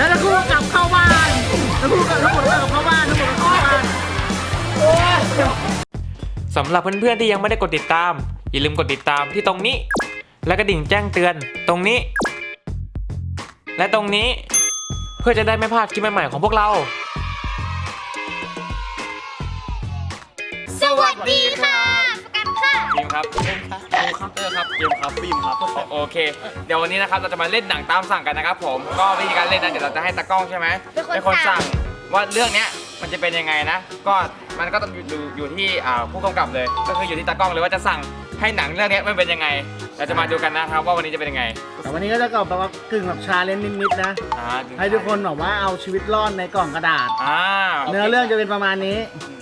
แล้วทั้งคู่ก็กลับเข้าบ้านทั้งคู่กลับทั้งหมดก็กลับเข้าบ้านทั้งหมดก็เข้าบ้านสำหรับเพื่อนๆที่ยังไม่ได้กดติดตาม อย่าลืมกดติดตามที่ตรงนี้ และกระดิ่งแจ้งเตือนตรงนี้ และตรงนี้เพื่อจะได้ไม่พลาดคลิปใหม่ๆของพวกเรา สวัสดีค่ะประ กันค่ะทีมครับเล่นครับโอคัพเตอร์ครับเกมครับฟิล์มครับโอเค เดี๋ยววันนี้นะครับเราจะมาเล่นหนังตามสั่งกันนะครับผมก็วิธีการเล่นนะเดี๋ยวเราจะให้ตากล้องใช่ไหมเป็นคนสั่งว่าเรื่องเนี้ยมันจะเป็นยังไงนะ ก็มันก็ต้องอยู่อยู่อยู่ที่อ่าผู้กำกับเลย ก็คืออยู่ที่ตากล้องเลยว่าจะสั่งให้หนังเรื่องเนี้ยมันเป็นยังไง เราจะมาดูกันนะครับว่าวันนี้จะเป็นยังไง แต่วันนี้ก็จะกลับแบบว่ากึ่งแบบชาเลนจ์นิดๆนะอ่าให้ทุกคนแบบว่าเอาชีวิตรอดในกล่องกระดาษอ่าเนื้อเรื่องจะเป็นประมาณนี้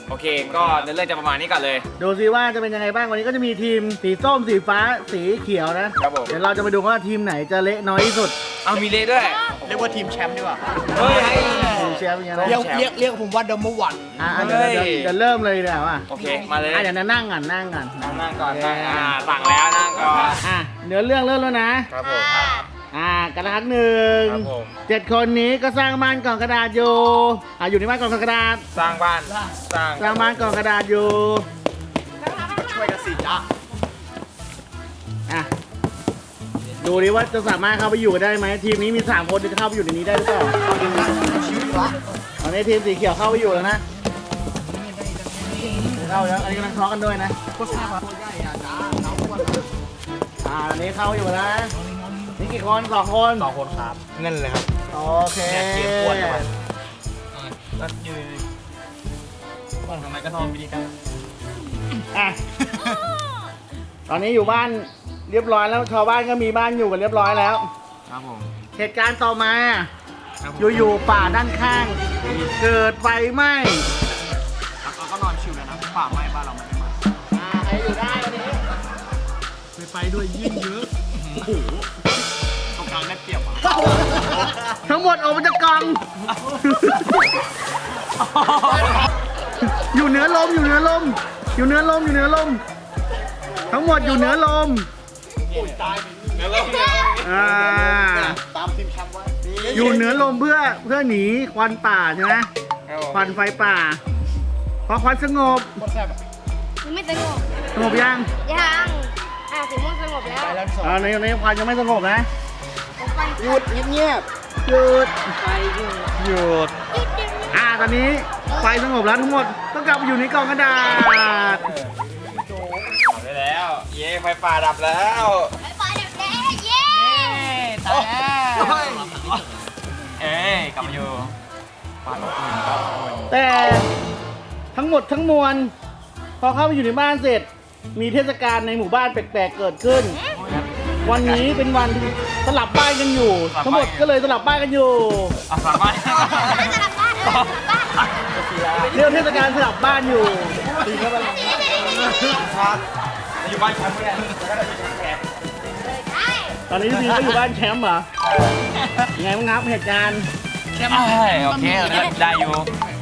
โอเค ก็เนื้อเรื่องจะประมาณนี้ก่อนเลย ดูซิว่าจะเป็นยังไงบ้างวันนี้ก็จะมีทีมสีส้มสีฟ้าสีเขียวนะครับผม เดี๋ยวเราจะมาดูว่าทีมไหนจะเละน้อยที่สุดเอามีเลด้วย เรียกว่าทีมแชมป์ดีกว่าเฮ้ยทีมเชียร์เป็นยังไงเรียกนะเรียกเรียกผมว่าเดมเวันอะอะเดี๋ยวเดี๋ยวเดี๋ยวเริ่มเลยเดี๋ยวอะโอเค มาเลยอะเดี๋ยวนะนั่งก่อนนั่งก่อนนั่งนั่งก่อนนั่งอ่าสั่งแล้วนั่งก่อนอะเนื้อเรื่องเริ่มแล้วนะครับผม อะกระดาษหนึ่งครับผม เจ็ดคนนี้ก็สร้างบ้านกล่องกระดาษอยู่อะอยู่ในบ้านกล่องกระดาษ สร้างบ้าน สร้างสร้างบ้านกล่องกระดาษอยู่ช่วยกันสิจ้าอะดูดิว่าจะสามารถเข้าไปอยู่กันได้ไหมทีมนี้มีสามคนจะเข้าไปอยู่ในนี้ได้หรือเปล่าชีวิตวะตอนนี้ทีมสีเขียวเข้าไปอยู่แล้วนะเข้าแล้วอันนี้กำลังทะเลาะกันด้วยนะก็ทราบว่าตัวใหญ่อะจ้าน้องอ้วนอ่าอันนี้เข้าอยู่นะนี่ กี่คนสองคนสองคนครับเงินเลยครับ โอเคเนี่ยเกมอ้วนอะมันก็ยืนว่าทำไมก็ทำวิธีการอะตอนนี้อยู่บ้านเรียบร้อยแล้วชาวบ้านก็มีบ้านอยู่กันเรียบร้อยแล้ว ครับผมเหตุการณ์ต่อมา ครับผมอยู่ๆป่าด้านข้าง เกิดไฟไหม้เราก็นอนชิวเลยนะฝ่าไม้บ้านเราไม่ได้มาอ่าใครอยู่ได้วันนี้ ไปไปด้วยยิ่งเยอะโอ้โหตรงกลางได้เปรียบอะทั้งหมดออกมาจากกล่อง อยู่เหนือลมอยู่เหนือลม อยู่เหนือลมอยู่เหนือลม ทั้งหมดอยู่เหนือลมอ่าตามทีมแชมป์ไว้อยู่เหนือลมเพื่อเพื่อหนีควันป่าใช่ไหมครับผมควันไฟป่า พอควันสงบโคตรแซ่บอะยังไม่สงบสงบยังยัง อะสีม่วงสงบแล้วไปแล้วสองอ่าในในควันยังไม่สงบนะผมฟัน หยุดเงียบหยุดไปอยู่หยุดจุดเดียวอ่าตอนนี้ไฟสงบแล้วทั้งหมดต้องกลับไปอยู่ในกล่องกระดาษดับได้แล้ว เย้ไฟป่าดับแล้วไปไปเดี๋ยวแดงเย้ตายแล้วเอ้ยกลับมาอยู่บ้านอบอุ่นบ้านอบอุ่นแต่ทั้งหมดทั้งมวลพอเข้าไปอยู่ในบ้านเสร็จ มีเทศกาลในหมู่บ้านแปลกๆเกิดขึ้น วันนี้เป็นวันที่สลับบ้านกันอยู่ ทั้งหมดก็เลยสลับบ้านกันอยู่อะสามารถจะรับบ้านเออรับบ้านเรียกเทศกาลสลับบ้านอยู่ครับอยู่บ้านแชมป์เนี่ยแล้วก็ได้อยู่แชมป์ใช่ตอนนี้พี่พีก็อยู่บ้านแชมป์เหรอยังไงบ้างครับเหตุการณ์ใช่โอเคได้อยู่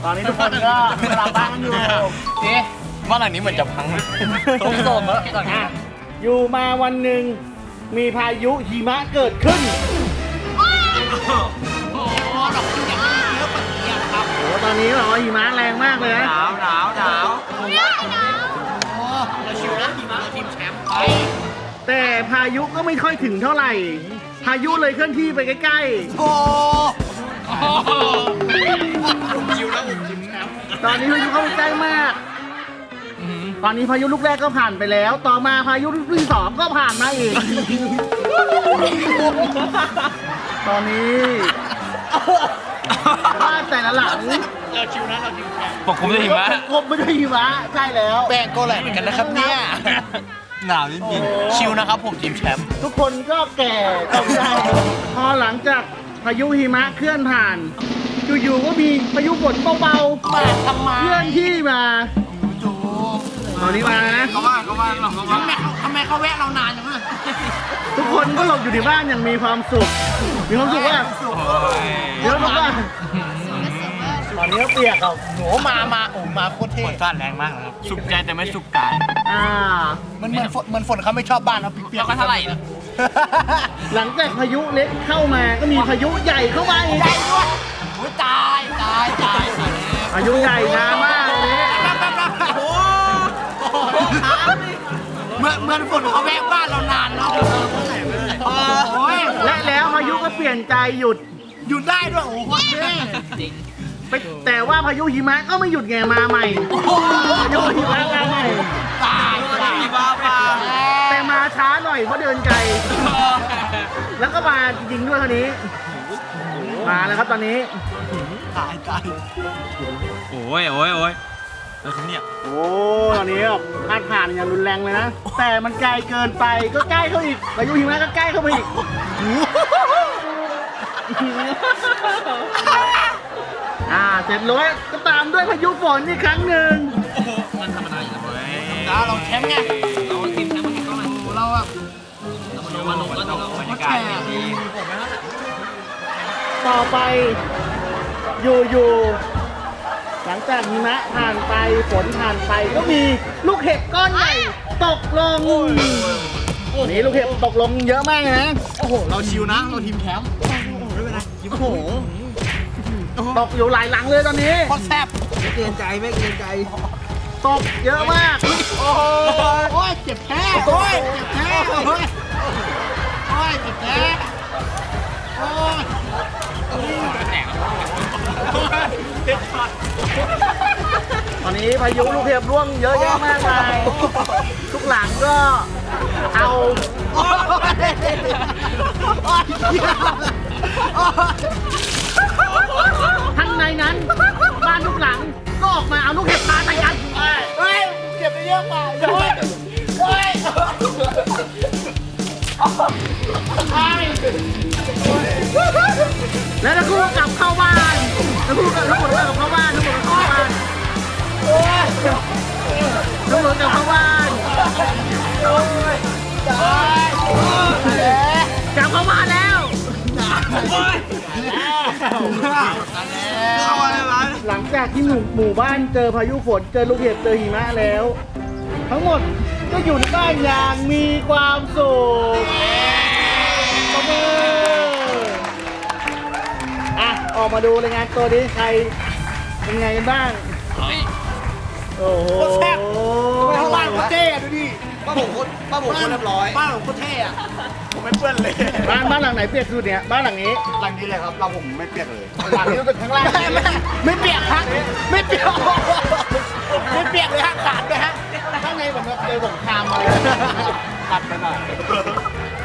ตอนนี้ทุกคนก็สลับบ้านกันอยู่เจ๊บ้านหลังนี้เหมือนจะพังต้มโซมแล้วตอนนี้อะอยู่มาวันหนึ่ง มีพายุหิมะเกิดขึ้นโอ้ตอนนี้แบบว่าหิมะแรงมากเลยหนะนาวหนาวหนาวเราชิวนะทีมเราทีมแชมป์ไปแต่พายุก็ไม่ค่อยถึงเท่าไหร่ พายุเลยเคลื่อนที่ไปใกล้โอ้ชิวแล้วผมทีมแชมป์ๆตอนนี้พายุเข้าไปใกล้มาก ตอนนี้พายุลูกแรกก็ผ่านไปแล้ว ต่อมาพายุลูกที่สองก็ผ่านมาอีก ตอนนี้บ้านแต่ละหลังเราชิวนะเราทีมแชมป์ปกคลุมด้วยหิมะกบไม่ได้หิมะใช่แล้วแป้งก็แหลกเหมือนกันนะครับเนี่ยหนาวจริงๆชิวนะครับผมทีมแชมป์ทุกคนก็แก่ตกใจพอหลังจากพายุหิมะเคลื่อนผ่าน อยู่ๆก็มีพายุฝนเบามาทำไมๆเคลื่อนที่มาดู ตอนนี้มานะ เขาว่าเขาว่าเขาว่าทำไมทำไมเขาแวะเรานานจังอะทุกคนก็หลบอยู่ในบ้านอย่างมีความสุข มีความสุขว่าเดี๋ยวบอกว่าตอนนี้เปียกอะโหมา มาโอ้มาโคตรเท่ฝนฟ้าแรงมากนะครับ สุขใจแต่ไม่สุขกาย อ่า มันเหมือนฝนเหมือนฝนเขาไม่ชอบบ้านเราเปียกๆแล้วก็เท่าไหร่นะหลังจากพายุเล็กเข้ามาก็มีพายุใหญ่เข้ามาอีกโอ้ยตายตายตายตายพายุใหญ่มามาก ใจหยุดหยุดได้ด้วยโอ้โหจริงไปแต่ว่าพายุหิมะก็ไม่หยุดไงมาใหม่พายุหิมะมาใหม่ตายตายบ้าบ้าแต่มาช้าหน่อยเพราะเดินไกลแล้วก็มาจริงๆด้วยคราวนี้ มาแล้วครับตอนนี้ตายตายโอ้ยโอ้ยโอ้ยแล้วเนี่ยโอ้ตอนนี้แบบพาดผ่านอย่างรุนแรงเลยนะแต่มันไกลเกินไปก็ใกล้เข้าอีกพายุหิมะก็ใกล้เข้าไปอีก อ่าเสร็จแล้วก็ตามด้วยพายุฝนอีกครั้งหนึ่งมันธรรมดาอยู่แล้วเว้ยเราแชมป์ไงเราทีมแชมป์มันก็มันเราอะเราลงก็ต้องบรรยากาศดีต่อไปอยู่อยู่ๆหลังจากหิมะผ่านไปฝนผ่านไปก็มีลูกเห็บก้อนใหญ่ตกลงนี่ลูกเห็บตกลงเยอะมากเลยนะโอ้โหเราชิวนะเราทีมแชมป์ไม่เป็ นไรโอ้โหตกอยู่หลายหลังเลยตอนนี้โคตรแซ่บไม่เกรงใจไม่เกรงใจตกเยอะมาก โอ้โหเจ็บแท้โอ้ยเจ็บแท้โอ้ยโอ้ยเจ็บแท้โอ้ยตอนนี้พายุลูกเห็บร่วงเยอะแยะมากมายทุกหลังก็เอาโอ้ยโอ้ย แล้วทั้งคู่ก็กลับเข้าบ้านทั้งคู่ก็ทั้งหมดก็กลับเข้าบ้านทั้งหมดก็เข้าบ้านทั้งหมดกลับเข้าบ้านกลับเข้าบ้านแล้วเข้าอะไรวะหลังจากที่หมู่หมู่บ้านเจอพายุฝนเจอลูกเห็บเจอหิมะแล้ว ทั้งหมดก็อยู่ในบ้านอย่างมีความสุข อะออกมาดูรายงานตัวดิใครเป็นไงกันบ้างโอ้โหแซ่บทำไมข้างล่างโคตรเท่อะดูดิป้าผมคนป้าผมคนเรียบร้อยบ้านผมโคตรเท่อะผมไม่เปื้อนเลยบ้านบ้านหลังไหนเปียกสุดเนี่ยบ้านหลังนี้ หลังนี้เลยครับเราผมไม่เปียกเลยหลังนี้รู้สึกข้างล่าง ไม่ไม่เปียกฮะไม่เปียกไม่เปียกเลยฮะขาดเลยฮะข้างในผมแบบเจอสงครามมาเลย ตัดไปหน่อย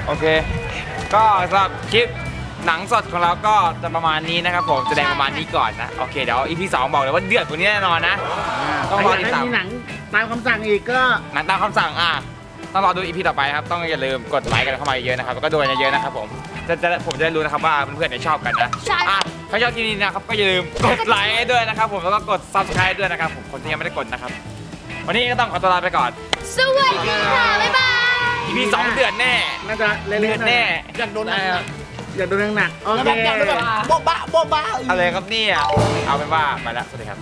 โอเค ก็สำหรับคลิป หนังสดของเราก็จะประมาณนี้นะครับผมแสดงประมาณนี้ก่อนนะ โอเคเดี๋ยว EP สองบอกเลยว่าเดือดกว่านี้แน่นอนนะ ต้องรอติดให้ตาม มีหนังตามคำสั่งอีกก็หนังตามคำสั่งอะต้องรอดู EP ต่อไปครับ ต้องอย่าลืมกดไลค์กันเข้ามาเยอะๆนะครับแล้วก็ดูกันเยอะๆนะครับผมจะจะผมจะได้รู้นะครับว่าเพื่อนๆเนี่ยชอบกันนะใช่ อะถ้าชอบที่นี้นะครับก็อย่าลืมกดไลค์ให้ด้วยนะครับผมแล้วก็กด subscribe ด้วยนะครับผมคนที่ยังไม่ได้กดนะครับ วันนี้ก็ต้องขอตัวลาไปก่อนสวัสดีค่ะ บ๊ายบาย EP สองเดือดแน่น่าจะเล่เดือนดๆหน่แน่อยอยากโดนหนักอ ยากดูหนักๆโอแล้วเค แบบอยากโดนแบบโบ๊ะบะโบ๊ะบะ อะไรครับเนี่ย เอาเป็นว่าไปแล้วสวัสดีครับ